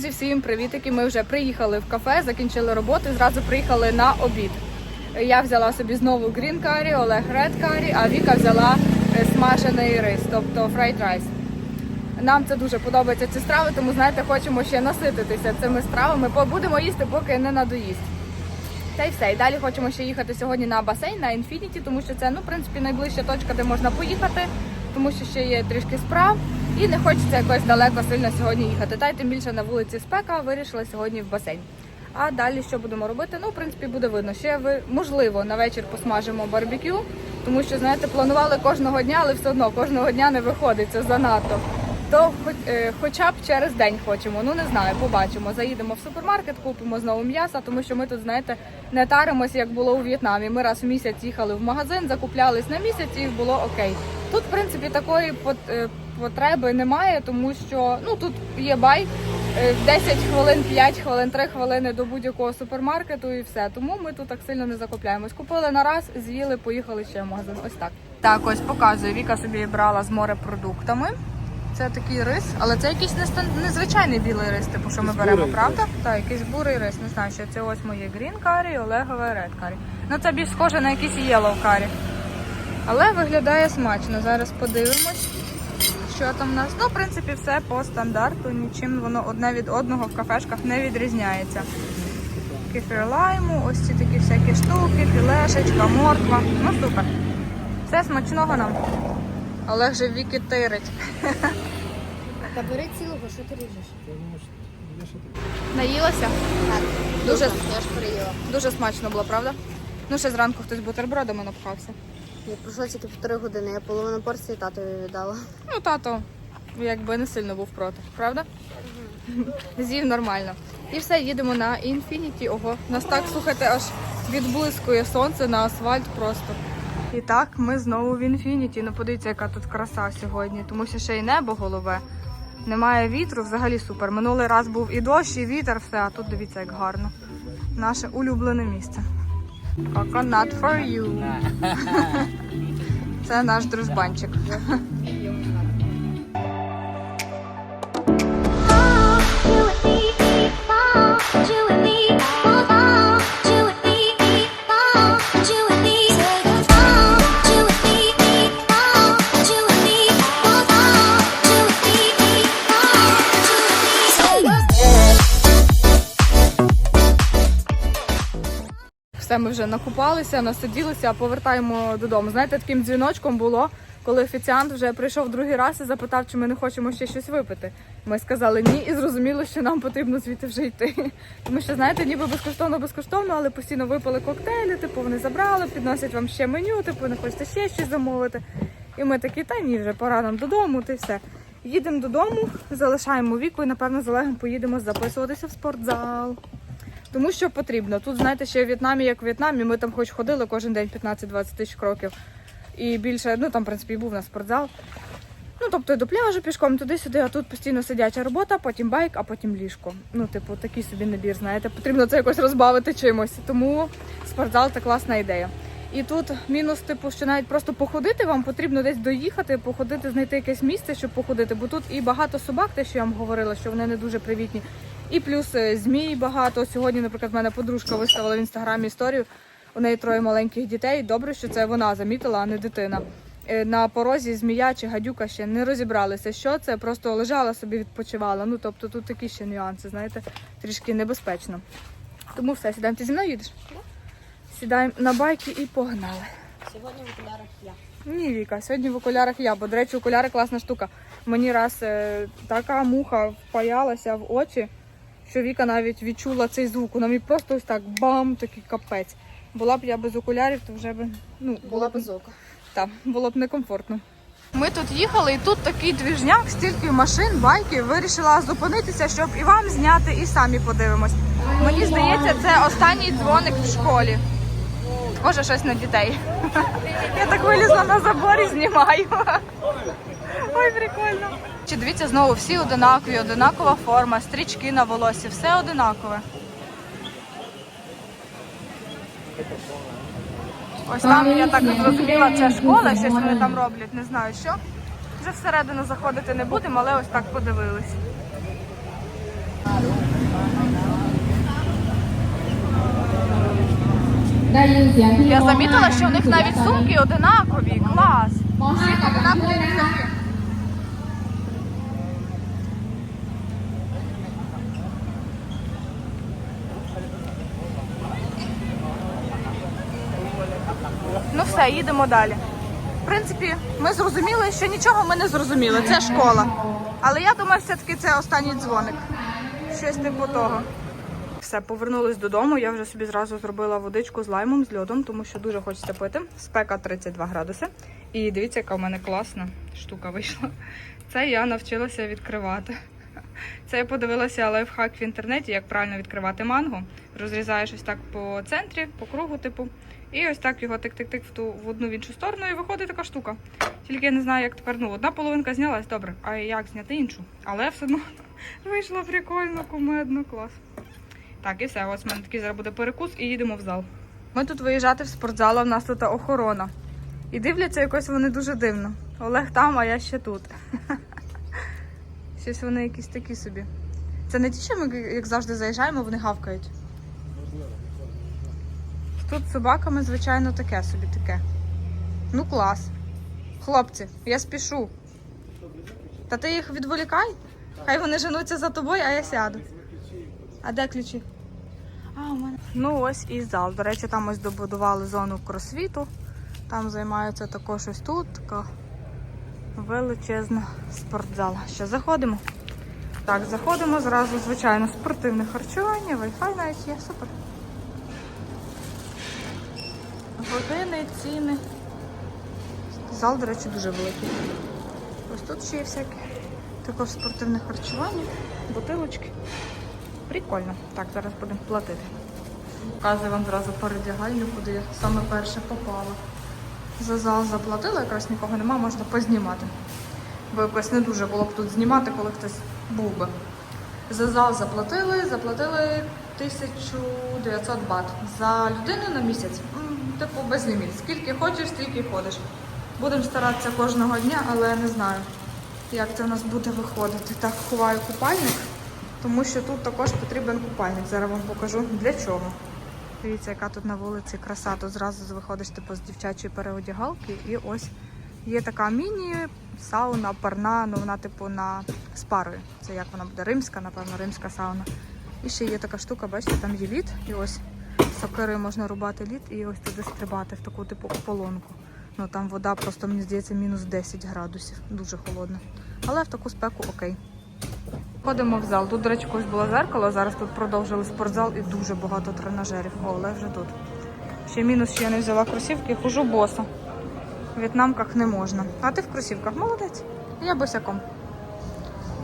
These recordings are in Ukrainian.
Зі всім привітики. Ми вже приїхали в кафе, закінчили роботу, і зразу приїхали на обід. Я взяла собі знову green curry, Олег red curry, а Віка взяла е, смажений рис, тобто fried rice. Нам це дуже подобається ці страви, тому знаєте, хочемо ще насититися цими стравами. Будемо їсти, поки не надоїсть. Та й все. І далі хочемо ще їхати сьогодні на басейн на Infinity, тому що це ну, в принципі найближча точка, де можна поїхати, тому що ще є трішки справ. І не хочеться якось далеко сильно сьогодні їхати. Та й тим більше на вулиці спека вирішили сьогодні в басейн. А далі що будемо робити? Ну, в принципі, буде видно. Ще ви можливо на вечір посмажимо барбекю, тому що знаєте, планували кожного дня, але все одно кожного дня не виходить. Це занадто. То хоч, е, хоча б через день хочемо. Ну не знаю, побачимо. Заїдемо в супермаркет, купимо знову м'яса, тому що ми тут, знаєте, не таримося, як було у В'єтнамі. Ми раз в місяць їхали в магазин, закуплялись на місяць і було окей. Тут, в принципі, такої е, потреби немає, тому що ну тут є бай. е, 10 хвилин, 5 хвилин, 3 хвилини до будь-якого супермаркету і все. Тому ми тут так сильно не закупляємось. Купили на раз, з'їли, поїхали ще в магазин. Ось так. Так, ось показую. Віка собі брала з морепродуктами. Це такий рис, але це якийсь незвичайний білий рис, типу, що ми беремо, правда? Так, якийсь бурий рис. Не знаю, що це ось моє green curry, Олегове red curry. Ну це більш схоже на якийсь yellow curry. Але виглядає смачно. Зараз подивимось, що там в нас. Ну, в принципі, все по стандарту, нічим воно одне від одного в кафешках не відрізняється. Кефір лайму, ось ці такі всякі штуки, філешечка, морква. Ну супер. Все смачного нам. Олег же віки тирить. Та бери цілого, що ти ріжеш? Наїлася? Так. Дуже- Я ж переїла. Дуже смачно було, правда? Ну, ще зранку хтось бутербродами напхався. Я пройшло тільки півтори години, я половину порції татові віддала. Ну, тато якби не сильно був проти, правда? З'їв нормально. І все, їдемо на Infinity. Ого, нас так, слухайте, аж відблискує сонце на асфальт просто. І так, ми знову в Infinity. Ну подивіться, яка тут краса сьогодні, тому що ще й небо голубе. Немає вітру, взагалі супер. Минулий раз був і дощ, і вітер, все, а тут дивіться, як гарно. Наше улюблене місце. Coconut for you. Це наш дружбанчик. Все, ми вже накупалися, насиділися, повертаємо додому. Знаєте, таким дзвіночком було, коли офіціант вже прийшов другий раз і запитав, чи ми не хочемо ще щось випити. Ми сказали ні, і зрозуміло, що нам потрібно звідти вже йти. Тому що, знаєте, ніби безкоштовно, безкоштовно, але постійно випили коктейлі, типу вони забрали, підносять вам ще меню, типу не хочете ще щось замовити. І ми такі, та ні, вже пора нам додому, ти все. Їдемо додому, залишаємо віку і напевно з Олегом поїдемо записуватися в спортзал. Тому що потрібно. Тут, знаєте, ще в В'єтнамі, як в В'єтнамі, ми там хоч ходили кожен день 15-20 тисяч кроків. І більше, ну там, в принципі, і був у нас спортзал. Ну, тобто до пляжу пішком туди-сюди, а тут постійно сидяча робота, потім байк, а потім ліжко. Ну, типу, такий собі набір, знаєте, потрібно це якось розбавити чимось. Тому спортзал це класна ідея. І тут мінус, типу, що навіть просто походити вам потрібно десь доїхати, походити, знайти якесь місце, щоб походити. Бо тут і багато собак, те, що я вам говорила, що вони не дуже привітні. І плюс е, змій багато. Сьогодні, наприклад, в мене подружка виставила в інстаграмі історію. У неї троє маленьких дітей. Добре, що це вона замітила, а не дитина. Е, На порозі змія чи гадюка ще не розібралися, що це, просто лежала собі, відпочивала. Ну тобто тут такі ще нюанси, знаєте, трішки небезпечно. Тому все, сідаємо. Ти зі мною їдеш? Сідаємо на байки і погнали. Сьогодні в окулярах я. Ні, Віка, сьогодні в окулярах я, бо, до речі, окуляри класна штука. Мені раз е, така муха впаялася в очі, що Віка навіть відчула цей звук. Вона мені просто ось так бам, такий капець. Була б я без окулярів, то вже б ну, Була без ока. так, було б некомфортно. Ми тут їхали, і тут такий двіжняк, стільки машин, байків. Вирішила зупинитися, щоб і вам зняти, і самі подивимось. Мені здається, це останній дзвоник в школі. Може, щось на дітей. Я так вилізла на забор і знімаю. Ой, прикольно речі, дивіться знову всі одинакові, одинакова форма, стрічки на волосі, все одинакове. Ось там я так зрозуміла, це школа, щось вони там роблять, не знаю що. Вже всередину заходити не будемо, але ось так подивились. Я замітила, що у них навіть сумки одинакові, клас. Всі одинакові сумки. Все, їдемо далі. В принципі, ми зрозуміли, що нічого ми не зрозуміли. Це школа. Але я думаю, все-таки це останній дзвоник. Щось типу того. Все, повернулись додому. Я вже собі зразу зробила водичку з лаймом, з льодом, тому що дуже хочеться пити. Спека 32 градуси. І дивіться, яка в мене класна штука вийшла. Це я навчилася відкривати. Це я подивилася лайфхак в інтернеті, як правильно відкривати манго. Розрізаєш ось так по центрі, по кругу, типу. І ось так його тик-тик-тик в ту в одну в іншу сторону, і виходить така штука. Тільки я не знаю, як тепер. Ну, одна половинка знялась, добре. А як зняти іншу? Але все одно вийшло прикольно, кумедно, клас. Так, і все. Ось в мене такий зараз буде перекус і їдемо в зал. Ми тут виїжджати в спортзал, а в нас тут охорона. І дивляться якось вони дуже дивно. Олег там, а я ще тут. Щось вони якісь такі собі. Це не ті, що ми, як завжди, заїжджаємо, вони гавкають. Тут собаками, звичайно, таке собі таке. Ну клас. Хлопці, я спішу. Та ти їх відволікай. Хай вони женуться за тобою, а я сяду. А де ключі? А, у мене. Ну ось і зал. До речі, там ось добудували зону кросфіту. Там займаються також ось тут. Така величезна спортзала. Що заходимо? Так, заходимо зразу, звичайно, спортивне харчування, Wi-Fi навіть є, супер. Години, ціни. Зал, до речі, дуже великий. Ось тут ще є всякі. Також спортивне харчування, бутилочки. Прикольно. Так, зараз будемо платити. Показую вам зразу передягальню, куди я саме перше попала. За зал заплатила, якраз нікого нема, можна познімати. Бо якось не дуже було б тут знімати, коли хтось був би. За зал заплатили, заплатили 1900 бат за людину на місяць. Типу без ліміт. Скільки хочеш, стільки ходиш. Будемо старатися кожного дня, але не знаю, як це в нас буде виходити. Так, ховаю купальник, тому що тут також потрібен купальник. Зараз вам покажу для чого. Дивіться, яка тут на вулиці краса. Тут зразу виходиш типу, з дівчачої переодягалки і ось є така міні-сауна, парна, ну вона типу на з. Це як вона буде? Римська, напевно, римська сауна. І ще є така штука, бачите, там є лід, і ось сокирою можна рубати лід і ось туди стрибати в таку типу ополонку. Ну там вода просто, мені здається, мінус 10 градусів. Дуже холодно. Але в таку спеку окей. Ходимо в зал. Тут, до речі, колись було зеркало, зараз тут продовжили спортзал і дуже багато тренажерів. О, Олег вже тут. Ще мінус, що я не взяла кросівки, хожу боса. В в'єтнамках не можна. А ти в кросівках молодець. Я босяком.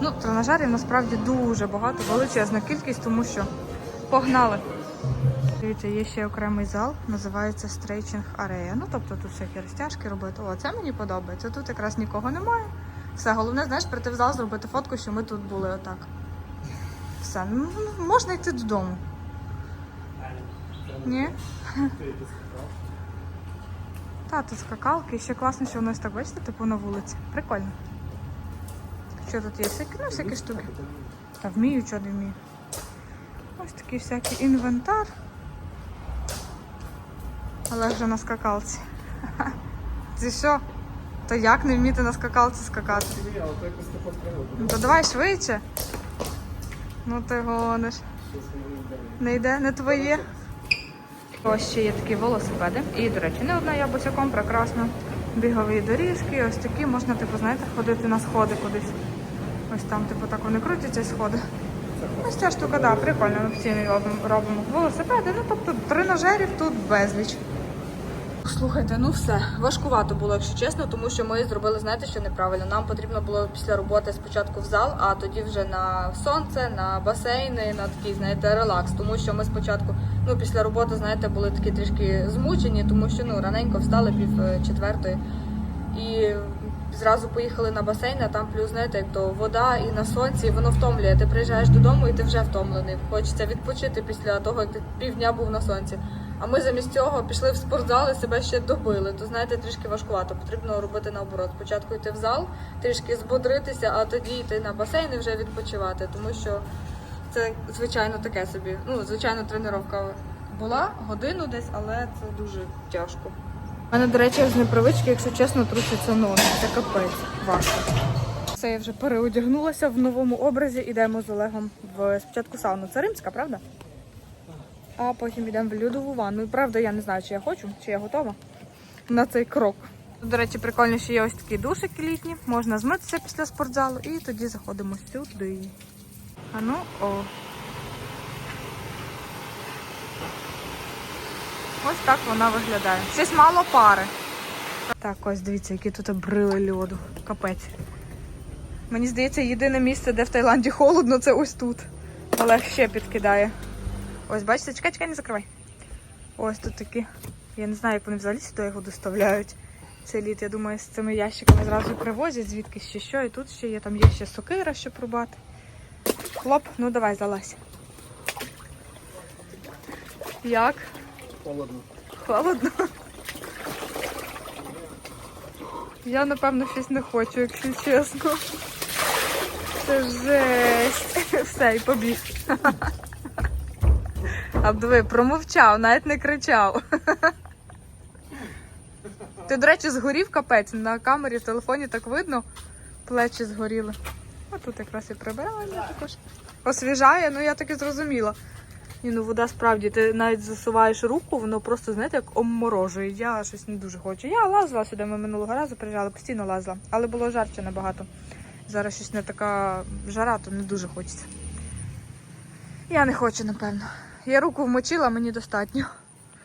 Ну, тренажерів насправді дуже багато, величезна кількість, тому що погнали. Дивіться, є ще окремий зал, називається Stretching Area. Ну, тобто тут всякі розтяжки робити. О, це мені подобається. Тут якраз нікого немає. Все, головне, знаєш, прийти в зал, зробити фотку, що ми тут були отак. Все, ну, можна йти додому. Ні? Та, тут скакалки. І ще класно, що воно ось так, бачите, типу на вулиці. Прикольно. Що тут є? Всякі, ну, всякі штуки. Та вмію, що не вмію. Ось такий всякий інвентар. Але вже на скакалці. Це що? То як не вміти на скакалці скакати? Ну то давай швидше. Ну ти гониш. Не йде, не твоє. Ось ще є такі велосипеди. І, до речі, не одна я босяком, прекрасно. Бігові доріжки, ось такі, можна, типу, знаєте, ходити на сходи кудись. Ось там, типу, так вони крутяться сходи. Ось ця штука, так, прикольно, ми постійно робимо велосипеди. Ну, тобто тренажерів тут безліч. Слухайте, ну все, важкувато було, якщо чесно, тому що ми зробили, знаєте, що неправильно. Нам потрібно було після роботи спочатку в зал, а тоді вже на сонце, на басейни, на такий, знаєте, релакс. Тому що ми спочатку, ну після роботи, знаєте, були такі трішки змучені, тому що ну раненько встали пів е, четвертої і зразу поїхали на басейн, а там плюс, знаєте, як то вода і на сонці, і воно втомлює. Ти приїжджаєш додому і ти вже втомлений. Хочеться відпочити після того, як ти півдня був на сонці. А ми замість цього пішли в спортзал і себе ще добили. То знаєте, трішки важкувато. Потрібно робити наоборот. Спочатку йти в зал, трішки збодритися, а тоді йти на басейн і вже відпочивати, тому що це звичайно таке собі. Ну, звичайно, тренування Була годину десь, але це дуже тяжко. У мене, до речі, з непривички, якщо чесно, трусяться ноги. Це капець важко. Все, я вже переодягнулася в новому образі. Ідемо з Олегом в спочатку сауну. Це римська, правда? А потім йдемо в льодову ванну. Правда, я не знаю, чи я хочу, чи я готова на цей крок. Тут, До речі, прикольно, що є ось такі душики літні. Можна змитися після спортзалу і тоді заходимо сюди. А ну о. Ось так вона виглядає. Щось мало пари. Так, ось дивіться, які тут брили льоду. Капець. Мені здається, єдине місце, де в Таїланді холодно, це ось тут. Олег ще підкидає. Ось, бачите, чекай, чекай, не закривай. Ось тут такі. Я не знаю, як вони взагалі сюди його доставляють. Цей літ, я думаю, з цими ящиками зразу привозять, звідки ще що. І тут ще є, там є ще сокира, щоб рубати. Хлоп, ну давай, залазь. Як? Холодно. Холодно. Я, напевно, щось не хочу, якщо чесно. Це жесть. Все, і побіг. А промовчав, навіть не кричав. Ти, до речі, згорів капець. На камері в телефоні так видно. Плечі згоріли. А тут якраз і прибираємо також. Освіжає, ну я так і зрозуміла. Ні, ну вода справді, ти навіть засуваєш руку, воно просто, знаєте, як обморожує. Я щось не дуже хочу. Я лазила сюди, ми минулого разу приїжджали, постійно лазила. Але було жарче набагато. Зараз щось не така жара, то не дуже хочеться. Я не хочу, напевно. Я руку вмочила, мені достатньо.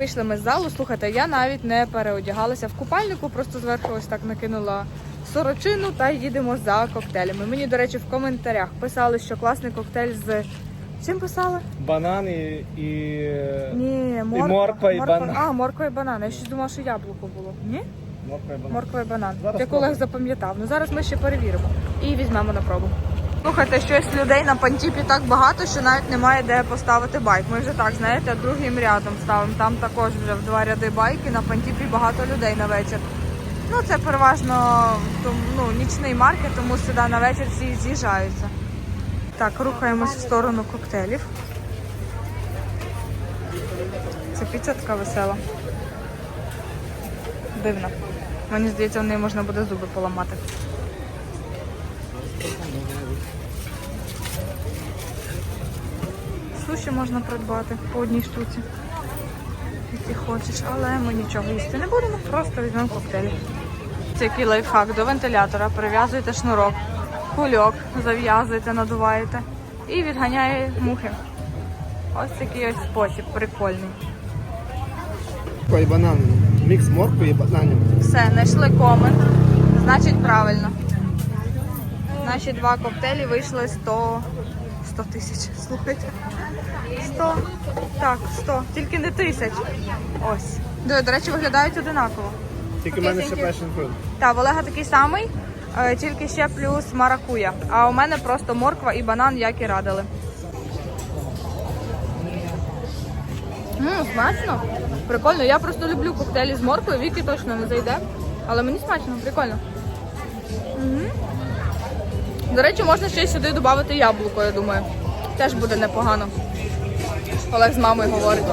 Вийшли ми з залу, слухайте, я навіть не переодягалася в купальнику, просто зверху ось так накинула сорочину та їдемо за коктейлями. Мені, до речі, в коментарях писали, що класний коктейль з. Чим писали? Банани і. Ні, морква. морква, і банан. А, морква і банан. Я щось думала, що яблуко було. Ні? Морква і банан. Морква і банан. Зараз Як Олег спробуємо. запам'ятав. Ну зараз ми ще перевіримо і візьмемо на пробу. Слухайте, щось людей на пантіпі так багато, що навіть немає де поставити байк. Ми вже так, знаєте, другим рядом ставимо. Там також вже в два ряди байки, на пантіпі багато людей на вечір. Ну, це переважно ну, нічний маркет, тому сюди на вечір всі з'їжджаються. Так, рухаємось в сторону коктейлів. Це піца така весела. Дивно. Мені здається, в неї можна буде зуби поламати. Суші можна придбати по одній штуці, які хочеш, але ми нічого їсти не будемо, просто візьмемо коктейлі. Це який лайфхак до вентилятора, прив'язуєте шнурок, кульок, зав'язуєте, надуваєте і відганяє мухи. Ось такий ось спосіб, прикольний. І банани. Мікс моркви і бананів. Все, знайшли комент. Значить, правильно. Наші два коктейлі вийшли 100 100 тисяч. Слухайте. 100. Так, 100. Тільки не тисяч. Ось. До, до речі, виглядають одинаково. Тільки в мене ще passion fruit. Так, в Олега такий самий, е, тільки ще плюс маракуя. А у мене просто морква і банан, як і радили. Ммм, смачно. Прикольно. Я просто люблю коктейлі з морквою. Віки точно не зайде. Але мені смачно, прикольно. Мгм. До речі, можна ще сюди додати яблуко, я думаю. Теж буде непогано. Олег з мамою говорить.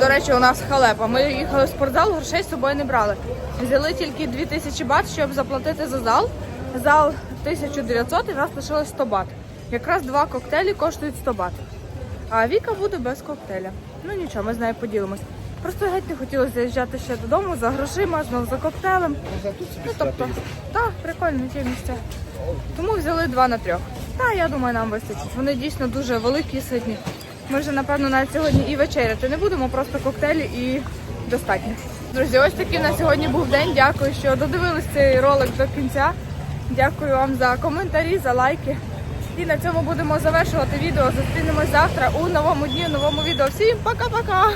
До речі, у нас халепа. Ми їхали в спортзал, грошей з собою не брали. Взяли тільки 2000 бат, щоб заплатити за зал. Зал 1900 і в нас лишилось 100 бат. Якраз два коктейлі коштують 100 бат. А Віка буде без коктейля. Ну нічого, ми з нею поділимось. Просто геть не хотілося заїжджати ще додому за грошима, знов за коктейлем. Собі Ну, тобто, так, прикольно ті місця. Тому взяли два на трьох. Та я думаю, нам вистачить. Вони дійсно дуже великі і ситні. Ми вже, напевно, навіть сьогодні і вечеряти не будемо, просто коктейлі і достатньо. Друзі, ось такий на сьогодні був день. Дякую, що додивились цей ролик до кінця. Дякую вам за коментарі, за лайки. І на цьому будемо завершувати відео. Зустрінемось завтра у новому дні, у новому відео. Всім пока-пока!